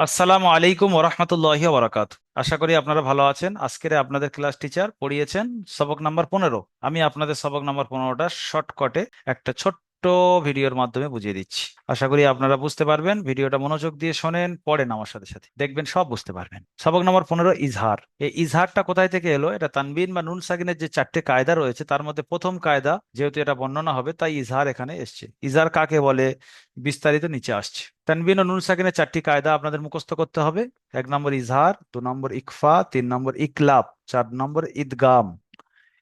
আসসালামু আলাইকুম ওরহমতুল্লাহি ওবরাকাত। আশা করি আপনারা ভালো আছেন। আজকের আপনাদের ক্লাস টিচার পড়িয়েছেন সবক নাম্বার পনেরো। আমি আপনাদের সবক নাম্বার পনেরোটা শর্টকটে একটা ছোট্ট ভিডিওর মাধ্যমে বুঝিয়ে দিচ্ছি। আশা করি আপনারা বুঝতে পারবেন। ভিডিওটা মনোযোগ দিয়ে শোনেন, পড়েন আমার সাথে সাথে। দেখবেন সব বুঝতে পারবেন। সবক নম্বর পনেরো, ইজহার। এই ইজহারটা কোথায় থেকে এলো? এটা তানবিন বা নুন সাকিনের যে চারটে কায়দা রয়েছে, তার মধ্যে প্রথম কায়দা, যেহেতু এটা বর্ণনা হবে, তাই ইজহার এখানে এসছে। ইজহার কাকে বলে? বিস্তারিত নিচে আসছে। তানবিন ও নুন সাকিনের চারটি কায়দা আপনাদের মুখস্থ করতে হবে। এক নম্বর ইজহার, দু নম্বর ইকফা, তিন নম্বর ইকলাব, চার নম্বর ঈদগাম।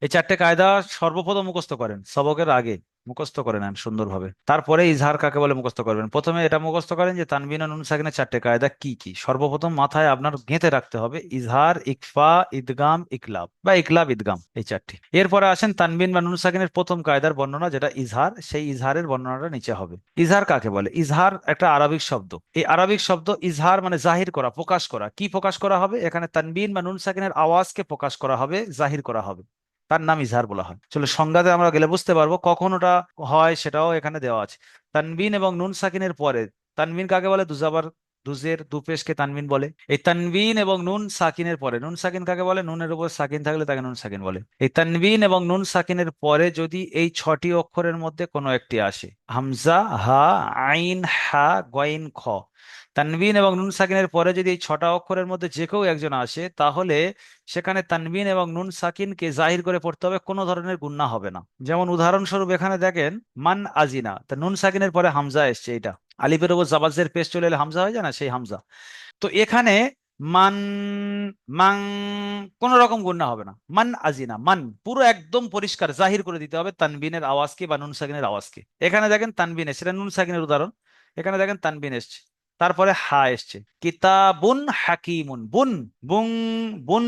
এই চারটে কায়দা সর্বপ্রথম মুখস্থ করেন, সবকের আগে। মুখস্থ করে নেন সুন্দরভাবে। তারপরে ইজহার কাকে বলে মুখস্থ করবেন? প্রথমে এটা মুখস্থ করেন যে তানবিন নুন সাকিনের চারটে কায়দা কি কি? সর্বপ্রথম মাথায় আপনার গেঁথে রাখতে হবে ইজহার, ইকফা ঈদগাম ইকলাব বা ইকলাব ঈদগাম এই চারটি। এরপরে আসেন তানবিন বা নুন সাকিনের প্রথম কায়দার বর্ণনা যেটা ইজহার, সেই ইজহারের বর্ণনাটা নিচে হবে। ইজহার কাকে বলে? ইজহার একটা আরবিক শব্দ। এই আরবিক শব্দ ইজহার মানে জাহির করা, প্রকাশ করা। কি প্রকাশ করা হবে? এখানে তানবিন বা নুন সাকিনের আওয়াজকে প্রকাশ করা হবে, জাহির করা হবে। তার নাম ইজহার বলা হয়। চলো সংজ্ঞাতে আমরা গেলে বুঝতে পারব কখন ওটা হয় সেটাও এখানে দেওয়া আছে। তানবিন এবং নুন সাকিনের পরে, তানবিন কাকে বলে? দুজাবার দুজের দুপেশকে তানবিন বলে। এই তানবিন এবং নুন সাকিনের পরে, নুন সাকিন কাকে বলে? নুনের উপর সাকিন থাকলে তাকে নুন সাকিন বলে। এই তানবিন এবং নুন সাকিনের পরে যদি এই ছটি অক্ষরের মধ্যে কোনো একটি আসে, হামজা, হা, আইন, হা গইন খ তানবিন এবং নুন সাকিনের পরে যদি এই ছটা অক্ষরের মধ্যে যে কেউ একজন আসে, তাহলে সেখানে তানবিন এবং নুন সাকিনকে জাহির করে পড়তে হবে, কোনো ধরনের গুন্না হবে না। যেমন উদাহরণস্বরূপ এখানে দেখেন, মান আজিনা, তা নুন সাকিনের পরে হামজা এসছে এটা আলিফের ওপর জাবাজের পেশ চলে এলে হামজা হয়ে যায় না? সেই হামজা। তো এখানে মান, মাং, কোন রকম গুন্না হবে না। মান আজিনা, মান, পুরো একদম পরিষ্কার, জাহির করে দিতে হবে তানবিনের আওয়াজকে বা নুন সাকিনের আওয়াজকে। এখানে দেখেন তানবিন এটা নুন সাকিনের উদাহরণ। এখানে দেখেন তানবিন এসছে। তারপরে হা এসছে। কিতাবুন হাকিমুন, বুন, বুং, বুন,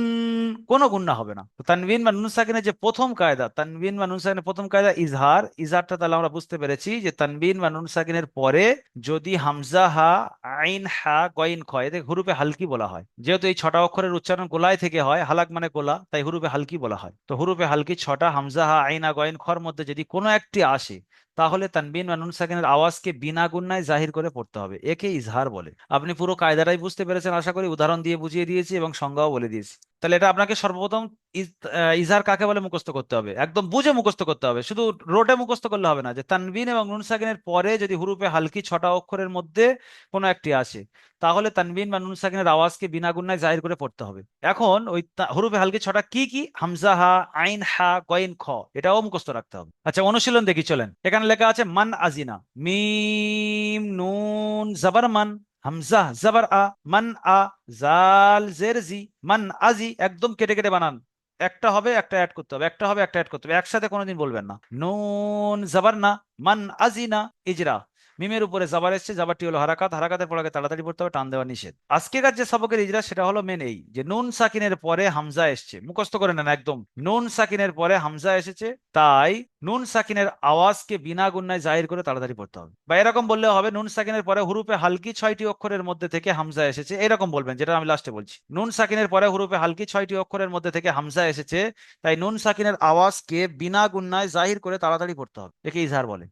কোনো গুন্না হবে না। তানবিন বা নুন সাকিনের যে প্রথম কায়দা, তানবিন বা নুন সাকিনের প্রথম কায়দা ইজহার, ইজহারটা তাহলে আমরা বুঝতে পেরেছি যে তানবিন বা নুন সাকিনের পরে যদি হামজা, হা, আইন, হা গইন খ এদের হুরুপে হালকি বলা হয়। যেহেতু এই ছটা অক্ষরের উচ্চারণ গোলায় থেকে হয়, হালাক মানে গোলা, তাই হুরুপে হালকি বলা হয়। তো হুরুপে হালকি ছটা, হামজা, হা, আইন হা গইন খর মধ্যে যদি কোনো একটি আসে তাহলে তানবিন মানুন সাকিনের আওয়াজকে বিনা গুন্নায় জাহির করে পড়তে হবে। একে ইজহার বলে। আপনি পুরো কায়দাটাই বুঝতে পেরেছেন, আশা করি উদাহরণ দিয়ে বুঝিয়ে দিয়েছি এবং সংজ্ঞাও বলে দিয়েছি। তাহলে এটা আপনাকে সর্বপ্রথম ইজ- আহ, ইজহার কাকে বলে মুখস্থ করতে হবে? একদম বুঝে মুখস্থ করতে হবে। শুধু রোটে মুখস্থ করলে হবে না যে তানবিন এবং নুন সাকিনের পরে যদি হুরুপে হালকি ছটা অক্ষরের মধ্যে কোনো একটি আসে তাহলে তানবিন বা নুন সাকিনের আওয়াজকে বিনা গুন্নায় জাহির করে পড়তে হবে। এখন ওই হুরুপে হালকি ছটা কি কি? হামজা হা আইন হা গইন খ এটাও মুখস্থ রাখতে হবে। আচ্ছা অনুশীলন দেখি চলেন। এখানে লেখা আছে মান আজিনা মিম নুন জাবার মান হামজা, জাবার আ, মান আ, জাল জের জি মান আজি একদম কেটে কেটে বানান। একটা হবে, একটা অ্যাড করতে হবে। একটা হবে, একটা অ্যাড করতে হবে। একসাথে কোনোদিন বলবেন না। নুন, জাবার না, মান আজি না, ইজরা। মিমের উপরে জাবার এসছে জাবারটি হলো হারাকাত। হারাকাতের পর আগে তাড়াতাড়ি পড়তে হবে, টান দেওয়া নিষেধ। আজকেকার যে সবকের ইজরা সেটা হলো মেন এই যে নুন সাকিনের পরে হামজা এসছে। মুখস্থ করে নেন একদম। নুন সাকিনের পরে হামজা এসেছে, তাই নুন সাকিনের আওয়াজকে বিনা গুন্নায় জাহির করে তাড়াতাড়ি পড়তে হবে। বা এরকম বললেও হবে, নুন সাকিনের পরে হুরুপে হালকি ছয়টি অক্ষরের মধ্যে থেকে হামজা এসেছে, এরকম বলবেন, যেটা আমি লাস্টে বলছি। নুন সাকিনের পরে হুরুপে হালকি ছয়টি অক্ষরের মধ্যে থেকে হামজা এসেছে, তাই নুন সাকিনের আওয়াজকে বিনা গুন্নায় জাহির করে তাড়াতাড়ি পড়তে হবে। একে ইজহার বলে।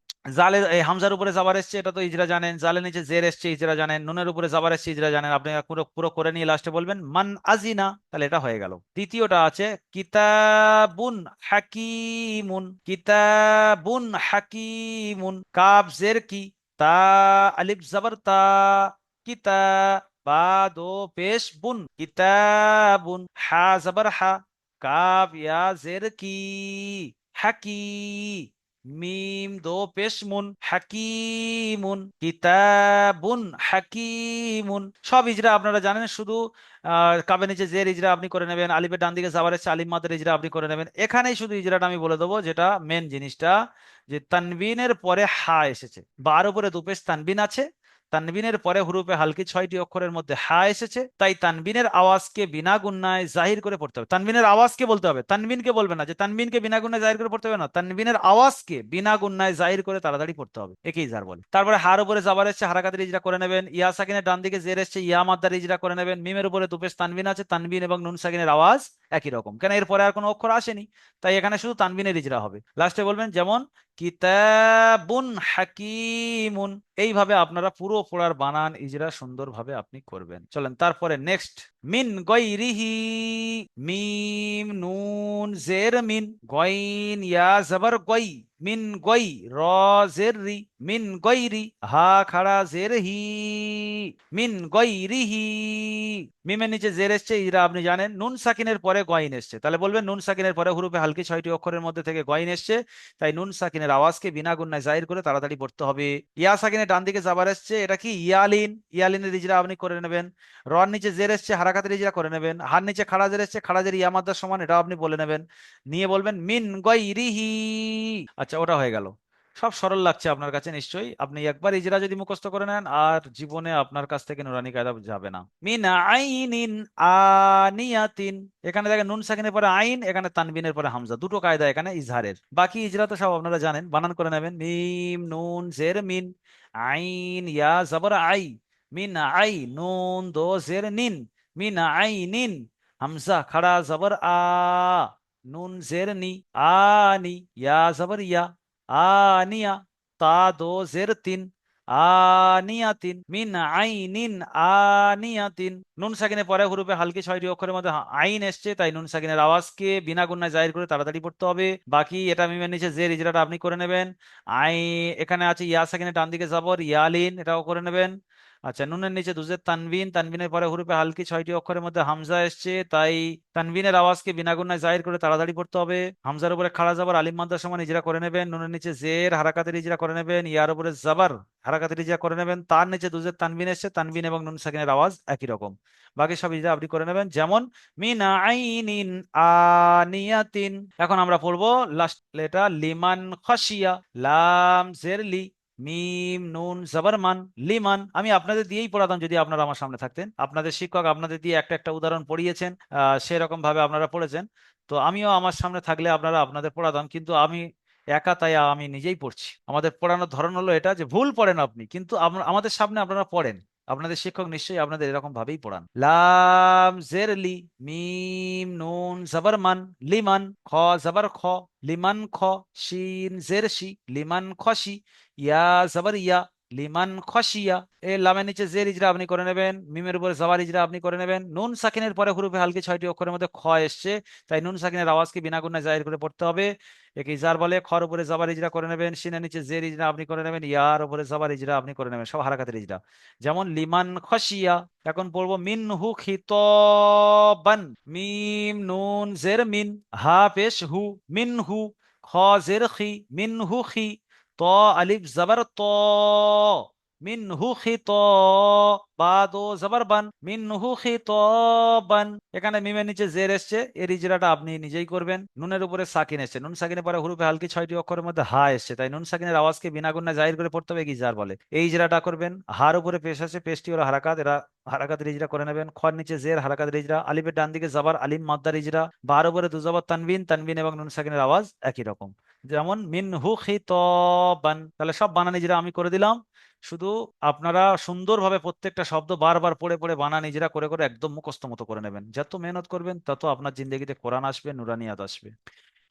এই হামজার উপরে জাবার এসছে, এটা তো ইজরা জানেন। জালে নিচে জের এসছে, ইজরা জানেন। নুনের উপরে জাবার এসছে, ইজরা জানেন। আপনি পুরো পুরো করে নিয়ে লাস্টে বলবেন, মান আজিনা তাহলে এটা হয়ে গেল। দ্বিতীয়টা আছে, কিতাবুন হাকিমুন কিতাবুন হাকিমুন কাব জের কি তা আলিফ জাবার তা কিতা বা দো পেশ বুন কিতাবুন হা জাবার হা কাব ইয়া জের কি হাকি মিম দো পেশ মুন, হাকিমুন, কিতাবুন, হাকিমুন। সব ইজরা আপনারা জানেন, শুধু কাবে নিচে জের ইজরা আপনি করে নেবেন আলিপের ডান দিকে এসে আলিম মাদের ইজরা আপনি করে নেবেন, এখানেই শুধু ইজরাটা আমি বলে দেবো, যেটা মেন জিনিসটা, যে তানবিনের পরে হা এসেছে। বার উপরে দুপেশ তানবিন আছে তানবিনের পরে হুরুপে হালকি ছয়টি অক্ষরের মধ্যে হা এসেছে, তাই তানবিনের আওয়াজকে বিনা গুন্নায় জাহির করে পড়তে হবে। তানবিনের আওয়াজকে বলতে হবে। তানবিনকে বলবে না যে তানবিনকে বিনা গুন্নায় জাহির করে পড়তে হবে না। তানবিনের আওয়াজকে বিনা গুন্নায় জাহির করে তাড়াতাড়ি পড়তে হবে। একেই ইজহার বলে। তারপরে হার উপরে জাবার এসছে, হারাকাতের ইজরা করে নেবেন। ইয়া সাকিনের ডান দিকে জের এসছে, ইয়া মাদ্দার ইজরা করে নেবেন। মিমের উপরে দুপেশ তানবিন আছে, তানবিন এবং নুন সাকিনের আওয়াজ একই রকম। কেন এরপরে আর কোনো অক্ষর আসেনি? তাই এখানে শুধু তানবিনের ইজরা হবে। লাস্টে বলবেন, যেমন, কিতাবুন হাকিমুন। এইভাবে আপনারা পুরো পড়ার বানান ইজরা সুন্দরভাবে আপনি করবেন। চলেন, তারপরে নেক্সট মিন গৈরিহি, মিম, নুন, জের, মিন, গইন, ইয়া, জবর, গই। মিন গই র জের মিন গৈরি হা খাড়া জের হি, মিন গৈরিহি মিমের নিচে জের এসছে, ইরা আপনি জানেন, নুন সাকিনের পরে গয়ন এসছে। তাহলে বলবেন নুন সাকিনের পরে হুরুপে হালকি ছয়টি অক্ষরের মধ্যে থেকে গয়ন এসছে, তাই নুন সাকিনের আওয়াজকে বিনা গুন্নায় জাহির করে তাড়াতাড়ি পড়তে হবে। ইয়া সাকিনের ডান দিকে যাবার এসছে, এটা কি? ইয়ালিন, ইয়ালিনের ইজরা আপনি করে নেবেন। রর নিচে জের এসছে, হারাকাতের ইজরা করে নেবেন। হার নিচে খাড়া জের এসছে, খাড়া জের ইয়া মাদ্দার সমান এটাও আপনি বলে নেবেন। নিয়ে বলবেন, মিন গৈরিহি আচ্ছা ওটা হয়ে গেল। সব সরল লাগছে আপনার কাছে নিশ্চয়ই। আপনি একবার ইজরা যদি মুখস্থ করে নেন, আর জীবনে আপনার কাছ থেকে নুরানি কায়দা যাবে না। মিন আইনিন আনিয়াতিন। এখানে দেখেন নুন সাকিনের পরে আইন, এখানে তানবিনের পরে হামজা। দুটো কায়দা এখানে ইজহারের। বাকি ইজরা তো সব আপনারা জানেন। বানান করে নেবেন। মিম, নুন, জের, মিন। আইন, ইয়া, জবর, আই। মিন আই, নুন, দো, জের, নিন। মিন আই নিন হামজা, খাড়া, জবর, আ। নুন জের নি আনি ইয়া জবর ইয়া আনিয়া তা দো জের তিন আনিয়াতিন মিন আইনিন আনিয়াতিন নুন সাকিনের পরে হুরুফে হালকি ছয়টি অক্ষরের মধ্যে আইন এসছে, তাই নুন সাকিনের আওয়াজকে বিনা গুণায় জাহির করে তাড়াতাড়ি পড়তে হবে। বাকি এটা মিমের নিচে জের ইজরাটা আপনি করে নেবেন, আই, এখানে আছে ইয়া সাকিনের ডান দিকে যাবর ইয়ালিন, এটাও করে নেবেন। আচ্ছা নুনের নিচে দুজের তানবিন, তানবিনের পরে হুরুফে হালকি ছয়টি অক্ষরের মধ্যে হামজা এসছে, তাই তানবিনের আওয়াজকে বিনা গুণায় জাহির করে তাড়াতাড়ি পড়তে হবে। হামজার উপরে খাড়া যাবার আলিম মাদ্দার সমান ইজরা করে নেবেন, নুনের নিচে জের, হারাকাতের ইজরা করে নেবেন, ইয়ার উপরে জাবার, হারাকাতের ইজরা করে নেবেন, তার নিচে দুজের তানবিন এসছে, তানবিন এবং নুন সাকিনের আওয়াজ একই রকম। বাকি সব ইজরা আপনি করে নেবেন, যেমন, মিন আইনিন আনিয়াতিন। এখন আমরা পড়ব লাস্ট লেটার, লিমান খাসিয়া লাম জের লি। মিম, নুন, জবরমান, লিমান, আমি আপনাদের দিয়েই পড়াতাম যদি আপনারা আমার সামনে থাকতেন। আপনাদের শিক্ষক আপনাদের দিয়ে একটা একটা উদাহরণ পড়িয়েছেন সেরকম ভাবে আপনারা পড়েছেন। তো আমিও আমার সামনে থাকলে আপনারা আপনাদের পড়াতাম, কিন্তু আমি একা তাই আমি নিজেই পড়ছি। আমাদের পড়ানোর ধরন হলো এটা যে ভুল পড়েন আপনি, কিন্তু আমাদের সামনে আপনারা পড়েন। আপনাদের শিক্ষক নিশ্চয়ই আপনাদের এরকম ভাবেই পড়ান। লাম, জের, লি, মিম, নুন, জবর, মান, লিমান, খ, জবর, খ, লিমান, খ, শিন, জের, শি, লিমান খসি ইয়া, জবর, ইয়া লিমান খসিয়া এ লামের নিচে জের ইজরা আপনি করে নেবেন, মিমের উপরে জবর ইজরা আপনি করে নেবেন। নুন সাকিনের পরে হুরুফে হালকি ছয়টি অক্ষরের মধ্যে খ এসছে, তাই নুন সাকিনের আওয়াজকে বিনা গুণায় জাহির করে পড়তে হবে। একে ইজার বলে, খর উপরে জবর ইজরা করে নেবেন, সিনের নিচে জের ইজরা আপনি করে নেবেন, ইয়ার উপরে জবর ইজরা আপনি করে নেবেন, সব হারাকাতের ইজরা। যেমন লিমান খসিয়া এখন পড়ব মিন হু খিতবান, মিম, নুন, জের, মিন, হা, পেশ, হু মিন হু খ, জের, খি মিন হু খি ত আলিফ জবর ত মিন হু খিত বাদ ও জবর বান। মিন হু খিতবান এখানে মিমের নিচে জের এর ইজরাটা আপনি নিজেই করবেন। নুনের উপরে সাকিন নুন সাকিনের পরে হালকি ছয়টি অক্ষরের মধ্যে তাই নুন সাকিনের আওয়াজকে বিনা করে পড়তে হবে বলে। এই ইজরাটা করবেন, হার উপরে আছে হারাকাত, এরা ইজরা করে নেবেন। নিচে জের আলিফের ডান দিকে জাবার, আলিম মাদ্দার ইজরা বার উপরে দুজাবার তানবিন তানবিন এবং নুন সাকিনের আওয়াজ একই রকম। যেমন মিন হু খিতবান তাহলে সব বানান ইজরা আমি করে দিলাম। শুধু আপনারা সুন্দরভাবে প্রত্যেকটা শব্দ বারবার পড়ে পড়ে বানান, নিজেরা করে করে একদম মুখস্থ মতো করে নেবেন। যত মেহনত করবেন, তত আপনার জিন্দগিতে কোরআন আসবে নুরানিয়াত আসবে।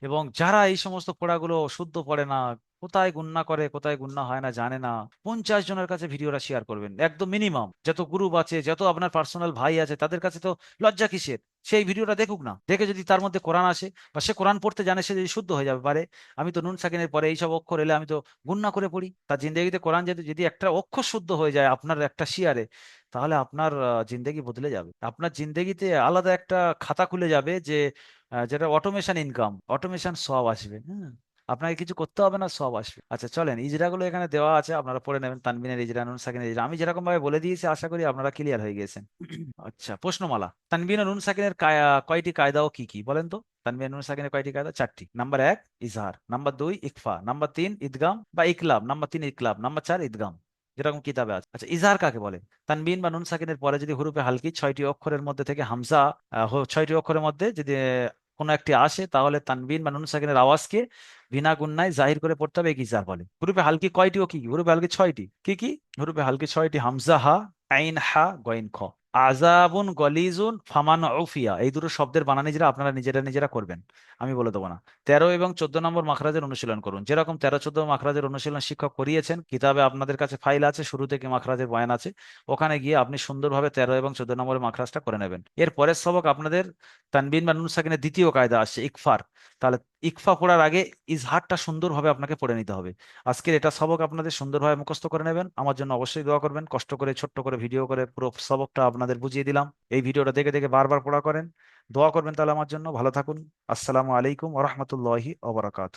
এবং যারা এই সমস্ত পড়াগুলো শুদ্ধ পড়ে না, কোথায় গুন্না করে, কোথায় গুন্না হয় না জানে না, পঞ্চাশ জনের কাছে ভিডিওটা শেয়ার করবেন। একদম মিনিমাম যত গ্রুপ আছে, যত আপনার পার্সোনাল ভাই আছে, তাদের কাছে তো লজ্জা কিসের? সেই ভিডিওটা দেখুক না। দেখে যদি তার মধ্যে কোরআন আসে বা সে কোরআন পড়তে জানে, সে যদি শুদ্ধ হয়ে যাবে, পারে। আমি তো নুন সাকিনের পরে এইসব অক্ষর এলে আমি তো গুন্না করে পড়ি। তার জিন্দগিতে কোরআন যদি যদি একটা অক্ষর শুদ্ধ হয়ে যায় আপনার একটা শিয়ারে, তাহলে আপনার জিন্দগি বদলে যাবে। আপনার জিন্দগিতে আলাদা একটা খাতা খুলে যাবে যে যেটা অটোমেশন ইনকাম অটোমেশন সব আসবে। হ্যাঁ। আপনাকে কিছু করতে হবে না, সব আসবে। আচ্ছা চলেন। ইজরাগুলো এখানে দেওয়া আছে, আপনারা পড়ে নেবেন। তানবিনের ইজরা নুন, সাকিনের ইজরা আমি যেরকম ভাবে বলে দিয়েছি, আশা করি আপনারা ক্লিয়ার হয়ে গেছেন। আচ্ছা প্রশ্নমালা। তানবিন নুন, সাকিনের কায়া- কয়টি কায়দা ও কি কি? বলেন তো। তানবিন নুন, সাকিনের কয়টি কায়দা? চারটি। নাম্বার এক, ইজহার। নাম্বার দুই, ইকফা। নাম্বার তিন, ইদগাম বা ইকলাব। নাম্বার তিন, ইকলাব। নাম্বার চার, ইদগাম। যেরকম কিতাবে আছে। আচ্ছা ইজহার কাকে বলে? তানবিন বা নুন, সাকিনের পরে যদি হুরুফে হালকি, ছয়টি অক্ষরের মধ্যে থেকে হামজা ছয়টি অক্ষরের মধ্যে যদি কোনো একটি আসে, তাহলে তানবিন বা নুন সাকিনের আওয়াজকে বিনা গুন্নায় জাহির করে পড়তে হবে ইজার বলে? হুরুফে হালকি কয়টি ও কি হুরুফে হালকি ছয়টি। কি কি? হুরুফে হালকি ছয়টি। হামজা হা, আইন হা গইন খ। আজাবুন গলিজুন ফামান উফিয়া। এই দুটো শব্দের বানানি যেটা আপনারা নিজেরা নিজেরা করবেন, আমি বলে দেবো না। তেরো এবং চোদ্দ নম্বর মাখরাজের অনুশীলন করুন। যেরকম তেরো, চোদ্দ মাখরাজের অনুশীলন শিক্ষক করিয়েছেন, কিতাবে আপনাদের কাছে ফাইল আছে, শুরু থেকে মাখরাজের বয়ান আছে, ওখানে গিয়ে আপনি সুন্দরভাবে তেরো এবং চোদ্দ নম্বরের মাখরাজটা করে নেবেন। এর পরের সবক আপনাদের তানবিন বা নুন সাকিনের দ্বিতীয় কায়দা আসছে, ইকফার। তাহলে ইকফা পড়ার আগে ইজহারটা সুন্দরভাবে আপনাকে পড়ে নিতে হবে। আজকের এটা সবক আপনাদের সুন্দরভাবে মুখস্থ করে নেবেন। আমার জন্য অবশ্যই দোয়া করবেন। কষ্ট করে, ছোট্ট করে, ভিডিও করে পুরো সবকটা আপনাদের বুঝিয়ে দিলাম। এই ভিডিওটা দেখে দেখে বারবার পড়া করেন। দোয়া করবেন তাহলে আমার জন্য। ভালো থাকুন। আসসালামু আলাইকুম ওরহমতুল্লাহি ওবরাকাত